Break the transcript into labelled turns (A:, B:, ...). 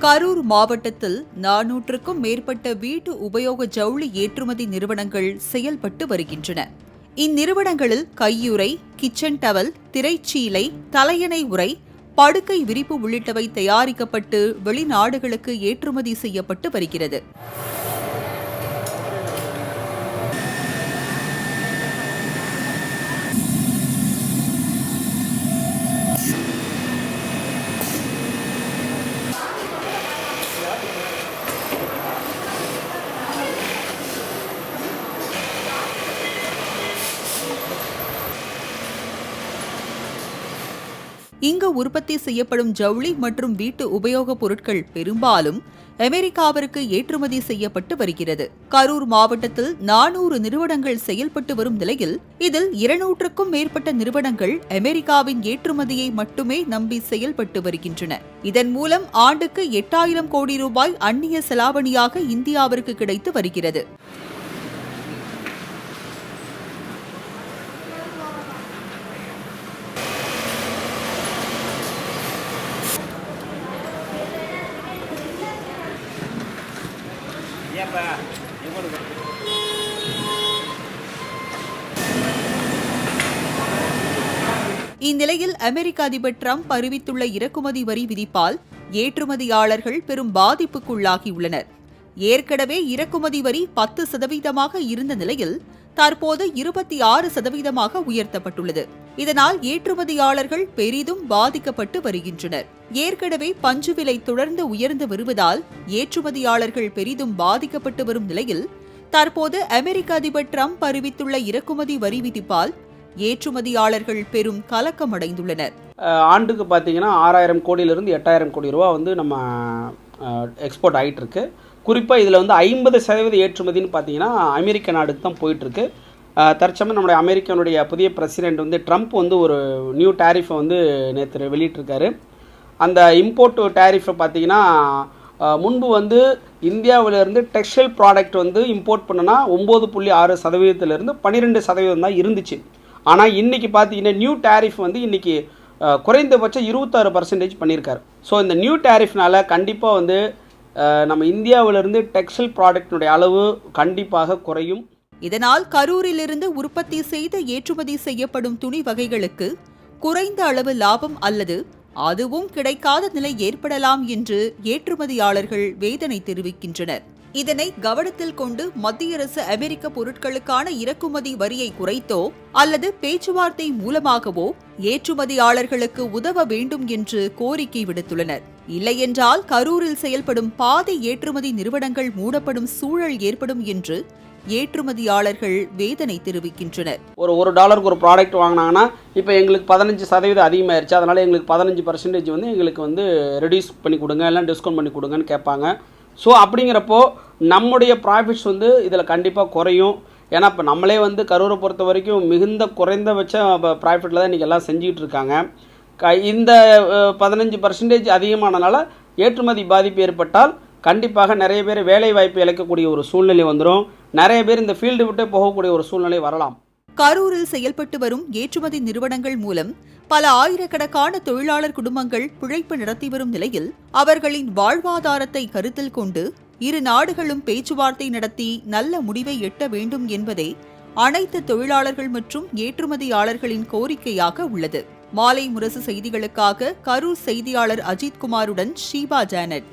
A: கரூர் மாவட்டத்தில் நானூற்றுக்கும் மேற்பட்ட வீட்டு உபயோக ஜவுளி ஏற்றுமதி நிறுவனங்கள் செயல்பட்டு வருகின்றன. இந்நிறுவனங்களில் கையுறை கிச்சன் டவல் திரைச்சீலை தலையணை உரை படுக்கை விரிப்பு உள்ளிட்டவை தயாரிக்கப்பட்டு வெளிநாடுகளுக்கு ஏற்றுமதி செய்யப்பட்டு வருகிறது. இங்கு உற்பத்தி செய்யப்படும் ஜவுளி மற்றும் வீட்டு உபயோகப் பொருட்கள் பெரும்பாலும் அமெரிக்காவிற்கு ஏற்றுமதி செய்யப்பட்டு வருகிறது. கரூர் மாவட்டத்தில் நானூறு நிறுவனங்கள் செயல்பட்டு வரும் நிலையில் இதில் இருநூற்றுக்கும் மேற்பட்ட நிறுவனங்கள் அமெரிக்காவின் ஏற்றுமதியை மட்டுமே நம்பி செயல்பட்டு வருகின்றன. இதன் மூலம் ஆண்டுக்கு எட்டாயிரம் கோடி ரூபாய் அந்நிய செலாவணியாக இந்தியாவிற்கு கிடைத்து வருகிறது.
B: ஏப்பா எங்களுக்கு
A: இந்நிலையில் அமெரிக்க அதிபர் டிரம்ப் அறிவித்துள்ள இறக்குமதி வரி விதிப்பால் ஏற்றுமதியாளர்கள் பெரும் பாதிப்புக்குள்ளாகியுள்ளனர். ஏற்கனவே இறக்குமதி வரி பத்து சதவீதமாக இருந்த நிலையில் தற்போது இருபத்தி ஆறு சதவீதமாக உயர்த்தப்பட்டுள்ளது. இதனால் ஏற்றுமதியாளர்கள் பெரிதும் பாதிக்கப்பட்டு வருகின்றனர். ஏற்கனவே பஞ்சு விலை தொடர்ந்து உயர்ந்து வருவதால் ஏற்றுமதியாளர்கள் பெரிதும் பாதிக்கப்பட்டு வரும் நிலையில் தற்போது அமெரிக்க அதிபர் டிரம்ப் அறிவித்துள்ள இறக்குமதி வரி விதிப்பால் ஏற்றுமதியாளர்கள் பெரும் கலக்கம்
B: அடைந்துள்ளனர். ஆண்டுக்கு பார்த்தீங்கன்னா ஆறாயிரம் கோடியிலிருந்து எட்டாயிரம் கோடி ரூபா வந்து நம்ம எக்ஸ்போர்ட் ஆகிட்டு இருக்கு குறிப்பாக இதில் வந்து ஐம்பது சதவீத ஏற்றுமதின்னு பார்த்தீங்கன்னா அமெரிக்க நாடுக்கு தான் போயிட்டுருக்கு. தற்சமயம் நம்முடைய அமெரிக்கனுடைய புதிய பிரசிடெண்ட் வந்து ட்ரம்ப் வந்து ஒரு நியூ டேரிஃபை வந்து நேற்று வெளியிட்டிருக்காரு. அந்த இம்போர்ட் டேரிஃபை பார்த்தீங்கன்னா முன்பு வந்து இந்தியாவிலேருந்து டெக்ஸ்டைல் ப்ராடக்ட் வந்து இம்போர்ட் பண்ணுனா ஒம்பது புள்ளி ஆறு சதவீதத்திலிருந்து பன்னிரெண்டு சதவீதம் தான் இருந்துச்சு. ஆனால் இன்றைக்கி பார்த்தீங்கன்னா நியூ டேரிஃப் வந்து இன்றைக்கி குறைந்தபட்சம் இருபத்தாறு பர்சன்டேஜ் பண்ணியிருக்காரு. ஸோ இந்த நியூ டேரிஃப்னால் கண்டிப்பாக வந்து நம்ம இந்தியாவிலேருந்து டெக்ஸ்டைல் ப்ராடக்டினுடைய அளவு கண்டிப்பாக குறையும்.
A: இதனால் கரூரிலிருந்து உற்பத்தி செய்து ஏற்றுமதி செய்யப்படும் துணி வகைகளுக்கு குறைந்த அளவு லாபம் அல்லது அதுவும் கிடைக்காத நிலை ஏற்படலாம் என்று ஏற்றுமதியாளர்கள் வேதனை தெரிவிக்கின்றனர். இதனை கவனத்தில் கொண்டு மத்திய அரசு அமெரிக்க பொருட்களுக்கான இறக்குமதி வரியை குறைத்தோ அல்லது பேச்சுவார்த்தை மூலமாகவோ ஏற்றுமதியாளர்களுக்கு உதவ வேண்டும் என்று கோரிக்கை விடுத்துள்ளனர். இல்லையென்றால் கரூரில் செயல்படும் பாதி ஏற்றுமதி நிறுவனங்கள் மூடப்படும் சூழல் ஏற்படும் என்று ஏற்றுமதியாளர்கள் வேதனை தெரிவிக்கின்றனர்.
B: ஒரு ஒரு டாலருக்கு ஒரு ப்ராடக்ட் வாங்கினாங்கன்னா இப்போ எங்களுக்கு பதினஞ்சு சதவீதம் அதிகமாயிருச்சு. அதனால் எங்களுக்கு பதினஞ்சு பர்சன்டேஜ் வந்து எங்களுக்கு வந்து ரெடியூஸ் பண்ணி கொடுங்க எல்லாம் டிஸ்கவுண்ட் பண்ணி கொடுங்கன்னு கேட்பாங்க. ஸோ அப்படிங்கிறப்போ நம்முடைய ப்ராஃபிட்ஸ் வந்து இதில் கண்டிப்பாக குறையும். ஏன்னா இப்போ நம்மளே வந்து கரூரை பொறுத்த வரைக்கும் மிகுந்த குறைந்தபட்ச ப்ராஃபிட்டில் தான் இன்றைக்கி எல்லாம் செஞ்சுட்டு இருக்காங்க. க இந்த பதினஞ்சு பர்சன்டேஜ் அதிகமானனால ஏற்றுமதி பாதிப்பு ஏற்பட்டால் கண்டிப்பாக நிறைய பேர் வேலை வாய்ப்பு இழக்கக்கூடிய ஒரு சூழ்நிலை வந்துடும் நிறைய பேர் இந்த ஃபீல்டு விட்டே போகக்கூடிய ஒரு சூழ்நிலை வரலாம்.
A: கரூரில் செயல்பட்டு வரும் ஏற்றுமதி நிறுவனங்கள் மூலம் பல ஆயிரக்கணக்கான தொழிலாளர் குடும்பங்கள் பிழைப்பு நடத்தி வரும் நிலையில் அவர்களின் வாழ்வாதாரத்தை கருத்தில் கொண்டு இரு நாடுகளும் பேச்சுவார்த்தை நடத்தி நல்ல முடிவை எட்ட வேண்டும் என்பதே அனைத்து தொழிலாளர்கள் மற்றும் ஏற்றுமதியாளர்களின் கோரிக்கையாக உள்ளது. மாலை முரசு செய்திகளுக்காக கரூர் செய்தியாளர் அஜித்குமாருடன் ஷீபா ஜானட்.